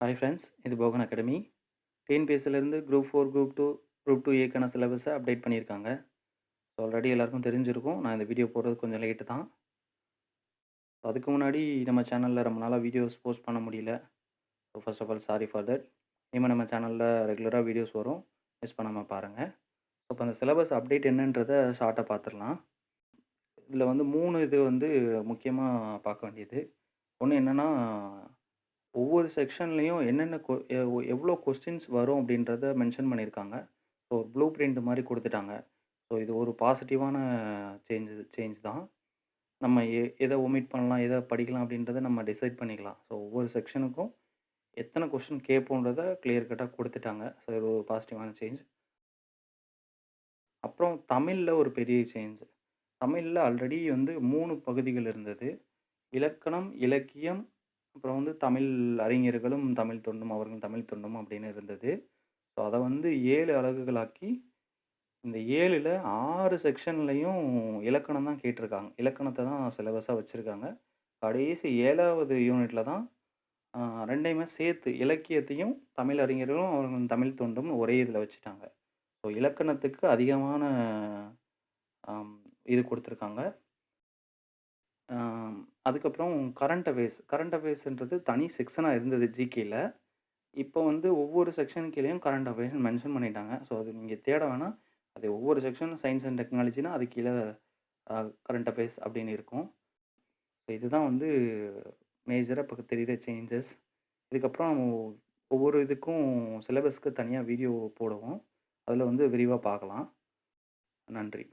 Hi friends இது Bogan academy டிஎன்பிஎஸ்சிலேருந்து group four group two group two ஏக்கான சிலபஸை update பண்ணியிருக்காங்க. So already எல்லாருக்கும் தெரிஞ்சிருக்கும். நான் இந்த வீடியோ போடுறது கொஞ்சம் லேட்டு தான். அதுக்கு முன்னாடி நம்ம சேனலில் ரொம்ப நாளாக வீடியோஸ் போஸ்ட் பண்ண முடியல. So first of all sorry for that இனிமேல் நம்ம சேனலில் ரெகுலராக வீடியோஸ் வரும். மிஸ் பண்ணாமல் பாருங்கள் ஸோ இப்போ அந்த சிலபஸ் அப்டேட் என்னன்றதை ஷார்ட்டாக பார்த்துடலாம் இதில் வந்து மூணு இது வந்து முக்கியமாக பார்க்க வேண்டியது. ஒன்று என்னென்னா ஒவ்வொரு செக்ஷன்லேயும் என்னென்ன கொ எவ்வளோ கொஸ்டின்ஸ் வரும் அப்படின்றத மென்ஷன் பண்ணியிருக்காங்க. ஸோ ப்ளூ பிரிண்ட் மாதிரி கொடுத்துட்டாங்க. ஸோ இது ஒரு பாசிட்டிவான சேஞ்சு சேஞ்ச் தான். நம்ம எ எதை ஒமிட் பண்ணலாம் எதை படிக்கலாம் அப்படின்றத நம்ம டிசைட் பண்ணிக்கலாம். ஸோ ஒவ்வொரு செக்ஷனுக்கும் எத்தனை கொஸ்டின் கேட்போன்றத கிளியர் கட்டாக கொடுத்துட்டாங்க. ஸோ இது ஒரு பாசிட்டிவான சேஞ்ச் அப்புறம் தமிழில் ஒரு பெரிய சேஞ்ச் தமிழில் ஆல்ரெடி வந்து மூணு பகுதிகள் இருந்தது. இலக்கணம் இலக்கியம் அப்புறம் வந்து தமிழ் அறிஞர்களும் தமிழ் தொண்டும் அவர்கள் தமிழ் தொண்டும் அப்படின்னு இருந்தது. ஸோ அதை வந்து ஏழு அலகுகளாக்கி இந்த ஏழில் ஆறு செக்ஷன்லேயும் இலக்கணம் தான் கேட்டிருக்காங்க. இலக்கணத்தை தான் சிலபஸாக வச்சுருக்காங்க. கடைசி ஏழாவது யூனிட்டில் தான் ரெண்டையுமே சேர்த்து இலக்கியத்தையும் தமிழ் அறிஞர்களும் அவர்கள் தமிழ் தொண்டும் ஒரே இதில் வச்சுட்டாங்க. ஸோ இலக்கணத்துக்கு அதிகமான இது கொடுத்துருக்காங்க. அதுக்கப்புறம் கரண்ட் அஃபேர்ஸ் கரண்ட் அஃபேர்ஸ்ன்றது தனி செக்ஷனாக இருந்தது ஜிகேயில் இப்போ வந்து ஒவ்வொரு செக்ஷன் கீழேயும் கரண்ட் அஃபேர்ஸ் மென்ஷன் பண்ணிட்டாங்க. ஸோ அது நீங்கள் தேட வேணால் அது ஒவ்வொரு செக்ஷனும் சயின்ஸ் அண்ட் டெக்னாலஜினா அது கீழே கரண்ட் அஃபேர்ஸ் அப்படின்னு இருக்கும். ஸோ இதுதான் வந்து மேஜராக இப்போ தெரிகிற சேஞ்சஸ் இதுக்கப்புறம் நம்ம ஒவ்வொரு இதுக்கும் சிலபஸ்க்கு தனியாக வீடியோ போடுவோம். அதில் வந்து விரிவாக பார்க்கலாம். நன்றி.